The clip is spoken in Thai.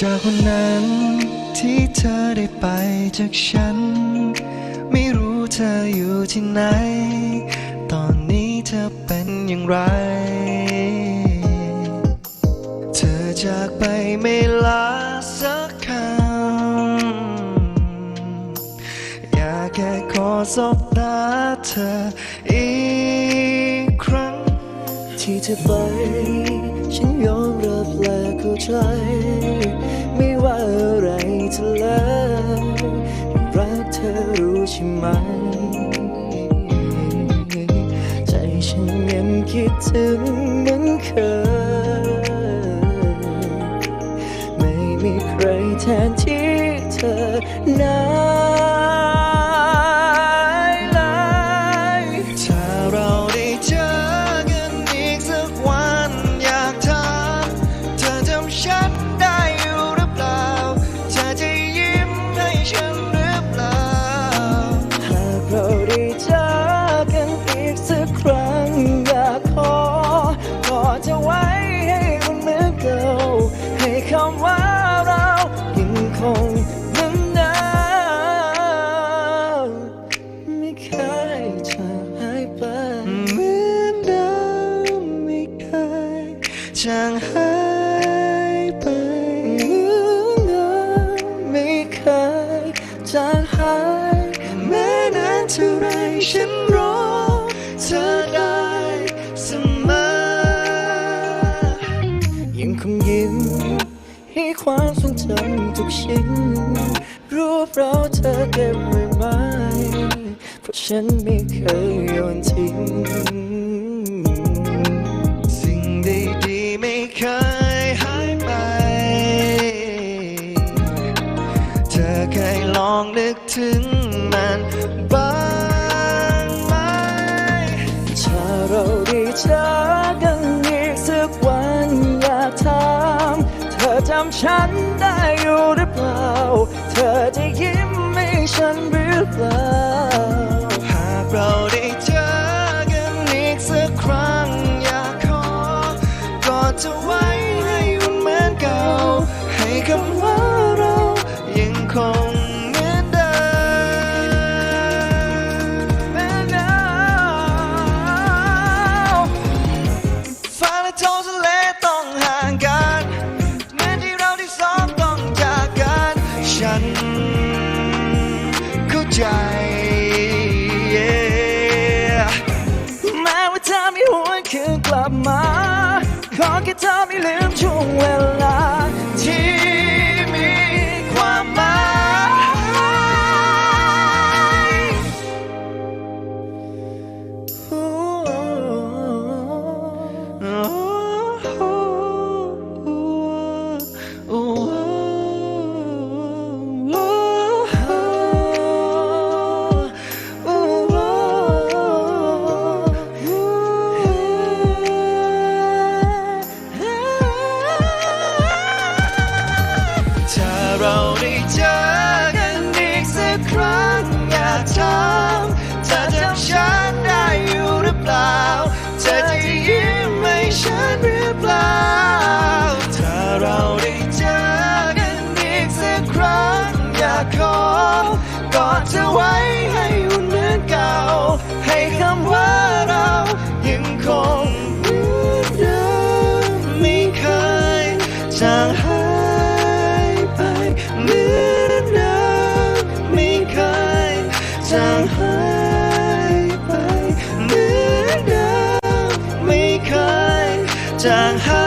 จากวันนั้นที่เธอได้ไปจากฉัน ไม่รู้เธออยู่ที่ไหน ตอนนี้เธอเป็นอย่างไร เธอจากไปไม่ลาสักคำอยากแค่ขอสบตาเธออีกครั้ง ที่เธอไป ฉันยอมรับและเข้าใจ ไม่ว่าอะไรจะเลยรักเธอรู้ใช่ไหม ใจฉันยังคิดถึงเหมือนเคย ไม่มีใครแทนที่เธอนะ จางหายไปเหมือนไม่เคยจางหายแม้นานเท่าไรฉันรอเธอได้เสมอยังคงยิ้มให้ความทรงจำทุกชิ้น รูปเราเธอเก็บไว้ไหมเพราะฉันไม่เคยโยนทิ้ง ลองนึกถึงมันบ้างไหมถ้าเราได้เจอกันอีกสักวันอยากถามเธอจำฉันได้อยู่หรือเปล่า เธอจะยิ้มให้ฉันหรือเปล่า หากเราได้เจอกันอีกสักครั้งอยากขอกอดเธอไว้ให้มันเหมือนเก่า ให้คำว่า ใจ yeah แม้ว่าเธอไม่หวนคืนกลับมา ขอแค่เธอไม่ลืมช่วงเวลาางหายไปเหมือนเดิมไม่เคยจางหาย